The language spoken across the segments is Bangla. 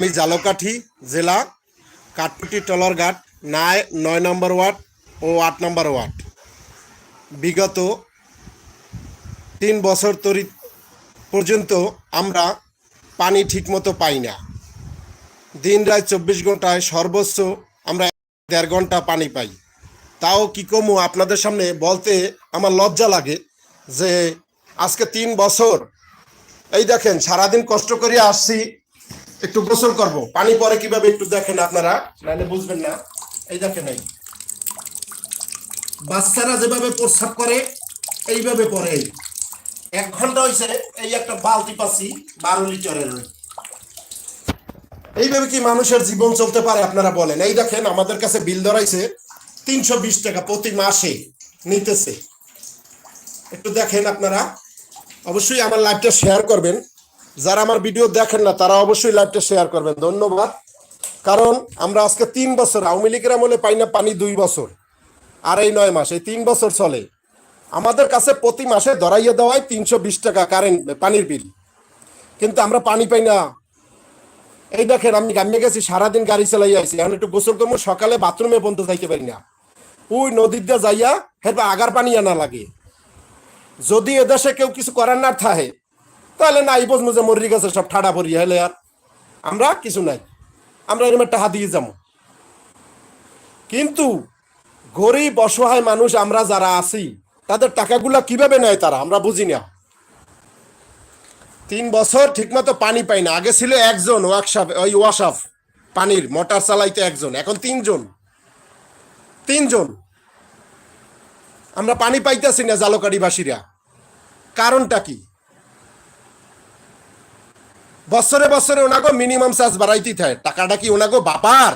আমি জালকাঠি জেলা কাঠপুটি টলরঘাট নয় নয় নম্বর ওয়ার্ড ও আট নম্বর ওয়ার্ড। বিগত তিন বছর তরি পর্যন্ত আমরা পানি ঠিকমতো পাই না। দিন রাত চব্বিশ ঘন্টায় সর্বোচ্চ আমরা দেড় ঘণ্টা পানি পাই। তাও কি কমু আপনাদের সামনে বলতে আমার লজ্জা লাগে যে আজকে তিন বছর। এই দেখেন, সারাদিন কষ্ট করে আসছি একটু গোসল করব। পানি পরে কীভাবে একটু দেখেন আপনারা, নাহলে বুঝবেন না। এই দেখেন এই। বাচ্চারা যেভাবে প্রস্রাব করে, এইভাবে পরে। এক ঘণ্টা হয়েছে এই একটা বালতি পাচ্ছি, বারো লিটারের এইভাবে কি মানুষের জীবন চলতে পারে আপনারা বলেন? এই দেখেন, আমাদের কাছে বিল ধরাইছে তিনশো বিশ টাকা প্রতি মাসে নিতেছে। একটু দেখেন আপনারা। অবশ্যই আমার লাইভটা শেয়ার করবেন। যারা আমার ভিডিও দেখেন না, তারা অবশ্যই লাইভটা শেয়ার করবেন। ধন্যবাদ। কারণ আমরা আজকে তিন বছর, আওয়ামী লীগের আমলে পাই না পানি দুই বছর। আর এই নয় মাস, এই তিন বছর চলে। আমাদের কাছে প্রতি মাসে ধরাইয়া দেওয়ায় তিনশো বিশ টাকা কারেন্ট পানির বিল কিন্তু আমরা পানি পাই না। এই দেখেন, আমি গামিয়ে গেছি, সারাদিন গাড়ি চালাই আইছি। এখন একটু গোসল করব, সকালে বাথরুমে পর্যন্ত যাইতে পারি না। ওই নদীর দিয়ে যাইয়া হেরপর আগার পানি আনা লাগে। যদি এদেশে কেউ কিছু করার না থাকে তাহলে নাই বুঝব যে মরি গেছে, সব ঠাডা পড়ি হলে আর। আমরা কিছু নাই। আমরা এরকম একটা হাত দিয়ে যাব। কিন্তু গরিব, অসহায় মানুষ আমরা যারা আছি, তাদের টাকাগুলা কীভাবে নেয় তারা? আমরা বুঝি না। তিন বছর ঠিকমতো পানি পাই না। আগে ছিল একজন ওয়াকশাপ ওই ওয়াশাফ পানির, মোটর চালাইতে একজন। এখন তিনজন। তিনজন। আমরা পানি পাইতেছি না জালকাড়িবাসীরা কারণটা কি? বছরে বছরে ওনাকে মিনিমাম চার্জ বাড়াইতেই থাকে। টাকাটা কি ওনাকে বাপার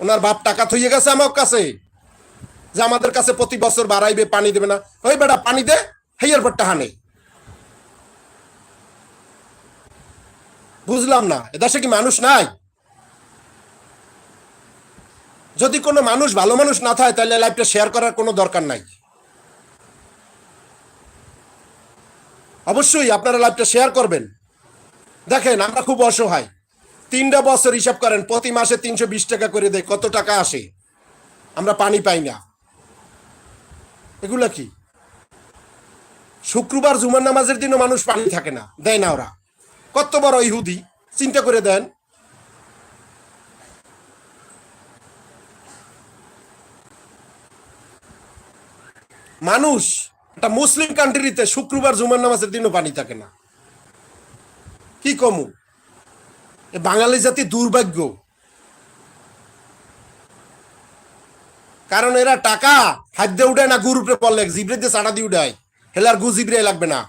ওনার বাপ টাকা থইয়ে গেছে আমার কাছে। যে আমাদের কাছে প্রতি বছর বাড়াইবে, পানি দেবে না। ওই বেটা, পানি দে হেয়ার পর টাকা নেই বুঝলাম না, এদেশে কি মানুষ নাই? যদি কোনো মানুষ ভালো মানুষ না থাকে, তাহলে লাইফটা শেয়ার করার কোনো দরকার নাই। অবশ্যই আপনারা লাইভটা শেয়ার করবেন। দেখেন, আমরা খুব অসহায়। তিনটা বছর হিসাব করেন, প্রতি মাসে তিনশো বিশ টাকা করে দেয়, কত টাকা আসে? আমরা পানি পাই না। এগুলা কি? শুক্রবার জুমার নামাজের দিনও মানুষ পানি থাকে না, দেয় না ওরা। কত বড় ইহুদি, চিন্তা করে দেন। মানুষ, একটা মুসলিম কান্ট্রিতে শুক্রবার জুমার নামাজের দিনও পানি থাকে না। কি কমু? বাঙালি জাতি দুর্ভাগ্য। কারণ এরা টাকা খাদ্য উঠায় না গুরু উপরে পড়লে জিবরে দিয়ে চাটা দিয়ে উঠায়। হেলার গু জিবরে লাগবে না।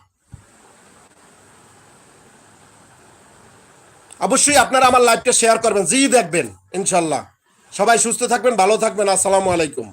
অবশ্যই আপনারা আমার লাইভটা শেয়ার করবেন। জি দেখবেন, ইনশাল্লাহ। সবাই সুস্থ থাকবেন, ভালো থাকবেন। আসসালামু আলাইকুম।